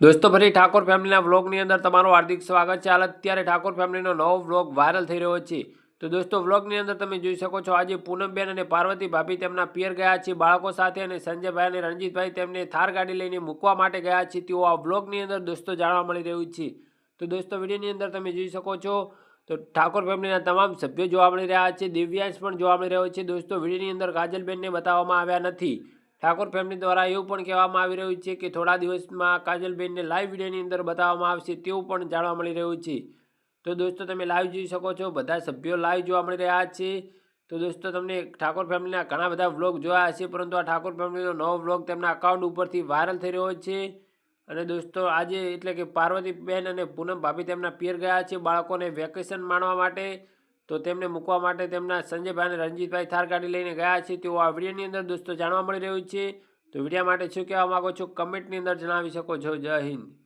દોસ્તો, ફરી ઠાકોર ફેમિલીના વ્લોગની અંદર તમારું હાર્દિક સ્વાગત છે. હાલ અત્યારે ઠાકોર ફેમિલીનો નવો વ્લોગ વાયરલ થઈ રહ્યો છે. તો દોસ્તો વ્લોગની અંદર તમે જોઈ શકો છો, આજે પૂનમબેન અને પાર્વતી ભાભી તેમના પિયર ગયા છે બાળકો સાથે અને સંજયભાઈ અને રણજીતભાઈ તેમને થાર ગાડી લઈને મૂકવા માટે ગયા છે. તેઓ આ વ્લોગની અંદર દોસ્તો જાણવા મળી રહ્યું છે. તો દોસ્તો, વિડીયોની અંદર તમે જોઈ શકો છો, તો ઠાકોર ફેમિલીના તમામ સભ્યો જોવા મળી રહ્યા છે. દિવ્યાંશ પણ જોવા મળી રહ્યો છે. દોસ્તો, વિડીયોની અંદર કાજલબેનને બતાવવામાં આવ્યા નથી. ઠાકોર ફેમિલી દ્વારા એવું પણ કહેવામાં આવી રહ્યું છે કે થોડા દિવસમાં કાજલબેનને લાઈવ વિડીયોની અંદર બતાવવામાં આવશે તેવું પણ જાણવા મળી રહ્યું છે. તો દોસ્તો, તમે લાઈવ જોઈ શકો છો. બધા સભ્યો લાઈવ જોવા મળી રહ્યા છે. તો દોસ્તો, તમને ઠાકોર ફેમિલીના ઘણા બધા વ્લોગ જોયા હશે, પરંતુ આ ઠાકોર ફેમિલીનો નવો વ્લોગ તેમના અકાઉન્ટ ઉપરથી વાયરલ થઈ રહ્યો છે. અને દોસ્તો, આજે એટલે કે પાર્વતીબેન અને પૂનમ ભાભી તેમના પિયર ગયા છે બાળકોને વેકેશન માણવા માટે. તો તેમને મૂકવા માટે તેમના સંજયભાઈ અને રણજીતભાઈ થાર ગાડી લઈને ગયા છે. તેઓ આ વિડીયોની અંદર દોસ્તો જાણવા મળી રહ્યું છે. તો વિડીયા માટે શું કહેવા માગો છો? કમેન્ટની અંદર જણાવી શકો છો. જય હિન્દ.